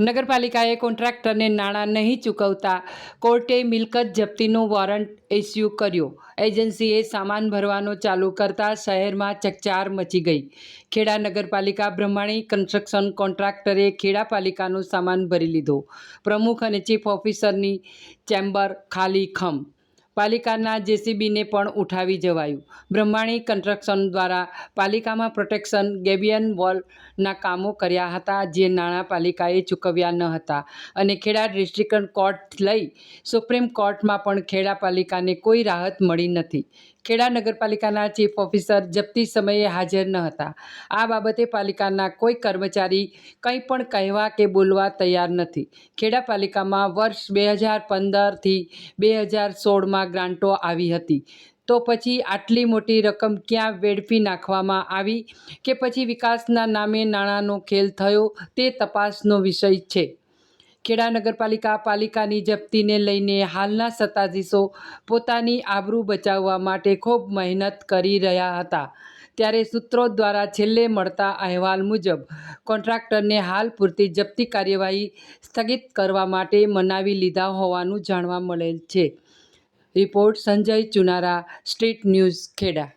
નગરપાલિકાએ કોન્ટ્રાક્ટરને નાણાં નહીં ચૂકવતા કોર્ટે મિલકત જપ્તીનો વોરંટ ઇસ્યુ કર્યો. એજન્સીએ સામાન ભરવાનો ચાલુ કરતા શહેરમાં ચકચાર મચી ગઈ. ખેડા નગરપાલિકા બ્રહ્માણી કન્સ્ટ્રક્શન કોન્ટ્રાક્ટરે ખેડા પાલિકાનો સામાન ભરી લીધો. પ્રમુખ અને ચીફ ઓફિસરની ચેમ્બર ખાલી ખમ પાલિકાના જેસીબીને પણ ઉઠાવી જવાયું. બ્રહ્માણી કન્સ્ટ્રક્શન દ્વારા પાલિકામાં પ્રોટેક્શન ગેબિયન વોલના કામો કર્યા હતા જે નાણાં પાલિકાએ ચૂકવ્યા ન હતા અને ખેડા ડિસ્ટ્રિક્ટ કોર્ટ લઈ સુપ્રીમ કોર્ટમાં પણ ખેડા પાલિકાને કોઈ રાહત મળી નથી. ખેડા નગરપાલિકાના ચીફ ઓફિસર જપ્તી સમયે હાજર ન હતા. આ બાબતે પાલિકાના કોઈ કર્મચારી કંઈ પણ કહેવા કે બોલવા તૈયાર નથી. ખેડા પાલિકામાં વર્ષ બે હજાર પંદરથી બે હજાર સોળમાં ગ્રાન્ટો આવી હતી. તો પછી આટલી મોટી રકમ ક્યાં વેડફી નાખવામાં આવી કે પછી વિકાસના નામે નાણાંનો ખેલ થયો તે તપાસનો વિષય છે. ખેડા નગરપાલિકા પાલિકાની જપ્તીને લઈને હાલના સત્તાધીશો પોતાની આબરૂ બચાવવા માટે ખૂબ મહેનત કરી રહ્યા હતા. ત્યારે સૂત્રો દ્વારા છેલ્લે મળતા અહેવાલ મુજબ, કોન્ટ્રાક્ટરને હાલ પૂરતી જપ્તી કાર્યવાહી સ્થગિત કરવા માટે મનાવી લીધા હોવાનું જાણવા મળેલ છે. Report Sanjay Chunara street news Kheda.